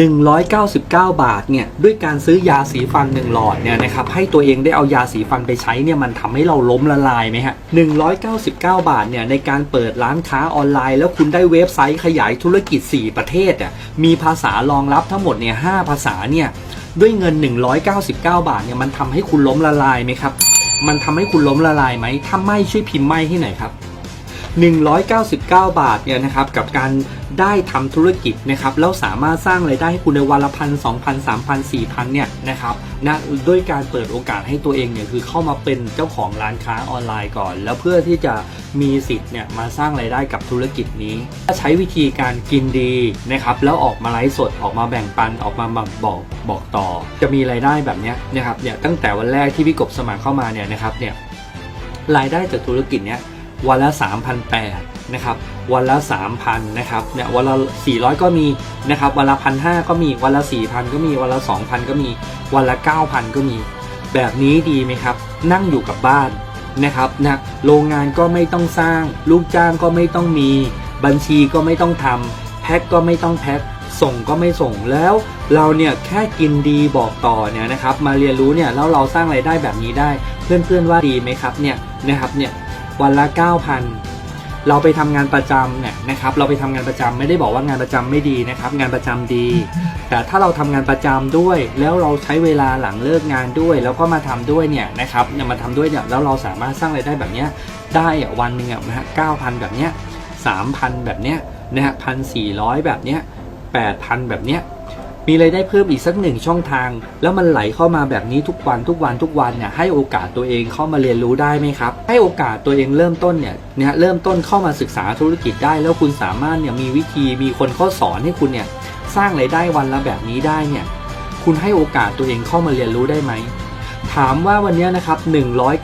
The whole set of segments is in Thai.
199 บาทเนี่ยด้วยการซื้อยาสีฟัน1หลอดเนี่ยนะครับให้ตัวเองได้เอายาสีฟันไปใช้เนี่ยมันทำให้เราล้มละลายไหมฮะ199 บาทเนี่ยในการเปิดร้านค้าออนไลน์ แล้วคุณได้เว็บไซต์ขยายธุรกิจ 4 ประเทศอะมีภาษารองรับทั้งหมดเนี่ย5ภาษาเนี่ยด้วยเงิน 199 บาทเนี่ยมันทำให้คุณล้มละลายไหมครับมันทำให้คุณล้มละลายไหมถ้าไม่ช่วยพิมพ์ไม่ให้หน่อยครับ199 บาทเนี่ยนะครับกับการ ได้ทำธุรกิจนะครับแล้วสามารถสร้างรายได้ให้คุณในวันละพันสองพันสามพันสี่พันเนี่ยนะครับนะด้วยการเปิดโอกาสให้ตัวเองเนี่ยคือเข้ามาเป็นเจ้าของร้านค้าออนไลน์ก่อน แล้วเพื่อที่จะมีสิทธิ์เนี่ยมาสร้างรายได้กับธุรกิจนี้ใช้วิธีการกินดีนะครับแล้วออกมาไลฟ์สดออกมาแบ่งปันออกมาบอกบอกบอกต่อ จะมีรายได้แบบเนี้ยนะครับเนี่ยตั้งแต่วันแรกที่พี่กบสมัครเข้ามาเนี่ยนะครับเนี่ยรายได้จากธุรกิจเนี้ยวันละ3,800 นะครับวันละ 3,000นะครับเนี่ยวันละ400 ก็มีนะครับวันละ1,500ก็มีวันละ4,000 ก็มีวันละ 2,000 ก็มีวันละ 9,000 ก็มี แบบนี้ดีไหมครับ นั่งอยู่กับบ้านนะครับนะโรงงานก็ไม่ต้องสร้าง ลูกจ้างก็ไม่ต้องมี บัญชีก็ไม่ต้องทำแพ็คก็ไม่ต้องแพ็คส่งก็ไม่ส่งแล้วเราเนี่ยแค่กินดีบอกต่อเนี่ยนะครับมาเรียนรู้เนี่ยแล้วเราสร้างไรายได้แบบนี้ได้ เพื่อนๆว่าดีไหมครับเนี่ยนะครับเนี่ยวันละ 9,000 เราไปทำงานประจำเนี่ยนะครับเราไปทำงานประจำไม่ได้บอกว่างานประจำไม่ดีนะครับ งานประจำดี แต่ถ้าเราทำงานประจำด้วย แล้วเราใช้เวลาหลังเลิกงานด้วย แล้วก็มาทำด้วยเนี่ยนะครับเนี่ยมาทำด้วยเนี่ยแล้วเราสามารถสร้างรายได้แบบเนี้ยได้อะวันหนึ่งอะนะฮะเก้าพันแบบเนี้ยสามพันแบบเนี้ยนะฮะพันสี่ร้อยแบบเนี้ยแปดพันแบบเนี้ย มีรายได้เพิ่มอีกสักหนึ่งช่องทาง แล้วมันไหลเข้ามาแบบนี้ทุกวันทุกวันทุกวันเนี่ยให้โอกาสตัวเองเข้ามาเรียนรู้ได้ไหมครับ ให้โอกาสตัวเองเริ่มต้นเนี่ยเนี่ยเริ่มต้นเข้ามาศึกษาธุรกิจได้ แล้วคุณสามารถเนี่ยมีวิธีมีคนเข้าสอนให้คุณเนี่ยสร้างรายได้วันละแบบนี้ได้เนี่ยคุณให้โอกาสตัวเองเข้ามาเรียนรู้ได้ไหมถามว่าวันนี้นะครับ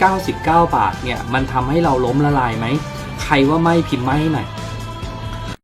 199 บาทเนี่ยมันทำให้เราล้มละลายไหมใครว่าไม่พิมพ์ไม่ให้หน่อย